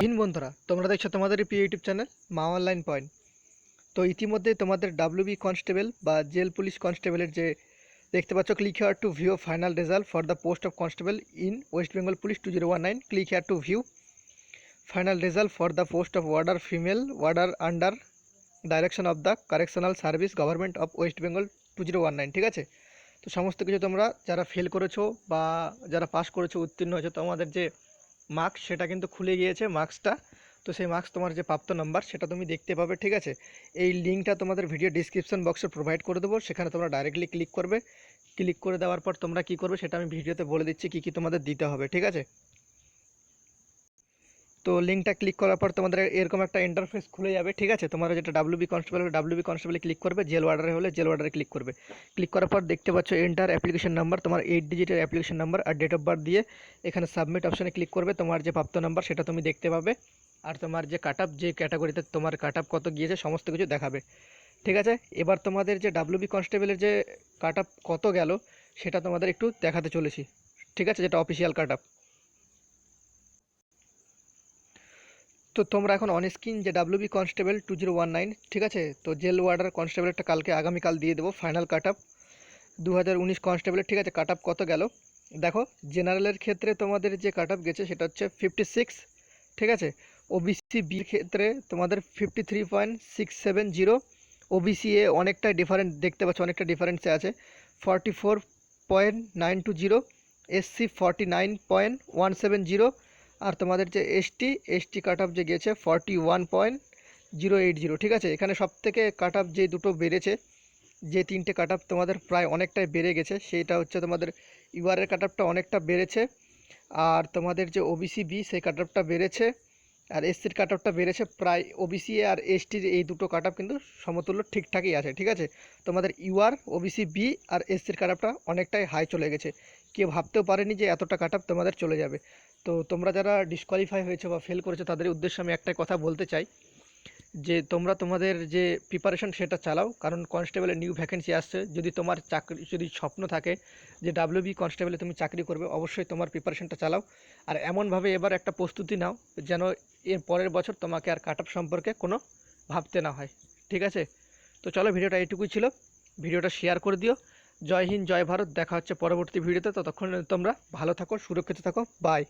ভিন বন্ধুরা, তোমরা দেখছ তোমাদের প্রিয় ইউটিউব চ্যানেল মা অনলাইন পয়েন্ট। তো ইতিমধ্যে তোমাদের ডাব্লিউবি কনস্টেবল বা জেল পুলিশ কনস্টেবলের যে দেখতে পাচ্ছ click here to view final result for the post of constable in West Bengal police two zero one nine click here to view final result for the post of warder female warder under direction of the correctional service government of West Bengal two zero one nine ঠিক আছে? তো সমস্ত কিছু তোমরা যারা fail করেছ বা যারা পাস করেছ, উত্তীর্ণ হয়েছো, তোমাদের যে মার্কস সেটা কিন্তু খুলে গিয়েছে মার্কসটা তো সেই মার্কস তোমার যে প্রাপ্ত নাম্বার সেটা তুমি দেখতে পাবে, ঠিক আছে? এই লিঙ্কটা তোমাদের ভিডিও ডিসক্রিপশন বক্সে প্রোভাইড করে দেবো, সেখানে তোমরা ডাইরেক্টলি ক্লিক করবে। ক্লিক করে দেওয়ার পর তোমরা কি করবে, সেটা আমি ভিডিওতে বলে দিচ্ছি কী কী তোমাদের দিতে হবে, ঠিক আছে? তো লিঙ্কটা ক্লিক করার পর তোমাদের এরকম একটা ইন্টারফেস খুলে যাবে, ঠিক আছে? তোমরা যেটা ডাব্লিউবি কনস্টেবল ডাব্লিউবি কনস্টেবলে ক্লিক করবে জেল ওয়ার্ডারে হলে জেল ওয়ার্ডারে ক্লিক করবে। ক্লিক করার পর দেখতে পাচ্ছ এন্টার অ্যাপ্লিকেশন নাম্বার তোমার এইট ডিজিটের অ্যাপ্লিকেশন নাম্বার আর ডেট অফ বার্থ দিয়ে এখানে সাবমিট অপশানে ক্লিক করবে, তোমার যে প্রাপ্ত নাম্বার সেটা তুমি দেখতে পাবে আর তোমার যে কাট যে ক্যাটাগরিতে তোমার কাট কত গিয়েছে সমস্ত কিছু দেখাবে। ঠিক আছে? এবার তোমাদের যে ডাব্লিউবি কনস্টেবলের যে কাট কত গেল সেটা তোমাদের একটু দেখাতে চলেছি। ঠিক আছে? যেটা অফিসিয়াল কাট তো তোমরা এখন অন স্ক্রিন যে WB constable two zero one nine ঠিক আছে? তো জেল ওয়ার্ডার কনস্টেবলটা কালকে আগামীকাল দিয়ে দেবো ফাইনাল কাট আপ দু হাজার উনিশ ঠিক আছে কাট কত গেল? দেখো জেনারেলের ক্ষেত্রে তোমাদের যে কাট আপ গেছে, সেটা হচ্ছে ফিফটি সিক্স ঠিক আছে? ওবিসি বির ক্ষেত্রে তোমাদের fifty three point six seven zero OBC এ অনেকটা ডিফারেন্ট দেখতে পাচ্ছ, অনেকটা ডিফারেন্সে আছে। Forty four point nine two zero SC forty nine point one seven zero আর তোমাদের যে এসটি এসটি কাট অফ যে গেছে forty one point zero eight zero ঠিক আছে? এখানে সব থেকে কাট অফ যে দুটো বেড়েছে, যে তিনটে কাট অফ তোমাদের প্রায় অনেকটাই বেড়ে গেছে, সেইটা হচ্ছে তোমাদের ইউআরের কাট অফটা অনেকটা বেড়েছে, আর তোমাদের যে ওবিসি বি সেই কাট অফটা বেড়েছে। আর এসসির কাট অফটা বেড়েছে প্রায় ওবিসি আর এসটির এই দুটো কাট কিন্তু সমতুল্য ঠিকঠাকই আছে, ঠিক আছে? তোমাদের ইউআর ওবিসি বি আর এসসির কাট অফটা অনেকটাই হাই চলে গেছে। কেউ ভাবতেও পারেনি যে এতটা কাট তোমাদের চলে যাবে। তো তোমরা যারা ডিসকোয়ালিফাই হয়েছে বা ফেল করেছ তাদের উদ্দেশ্যে আমি একটাই কথা বলতে চাই যে তোমরা তোমাদের যে প্রিপারেশন সেটা চালাও, কারণ কনস্টেবলের নিউ ভ্যাকেন্সি আসছে। যদি তোমার চাকরি, যদি স্বপ্ন থাকে যে ডাব্লিউবি কনস্টেবলে তুমি চাকরি করবে, অবশ্যই তোমার প্রিপারেশনটা চালাও। আর এমনভাবে এবার একটা প্রস্তুতি নাও, যেন এর পরের বছর তোমাকে আর কাট সম্পর্কে কোনো ভাবতে না হয়। ঠিক আছে? তো চলো ভিডিওটা এইটুকুই ছিল। ভিডিওটা শেয়ার করে দিও। জয় হিন্দ, জয় ভারত। দেখা হচ্ছে পরবর্তী ভিডিওতে। ততক্ষণ তোমরা ভালো থাকো, সুরক্ষিত থাকো। বাই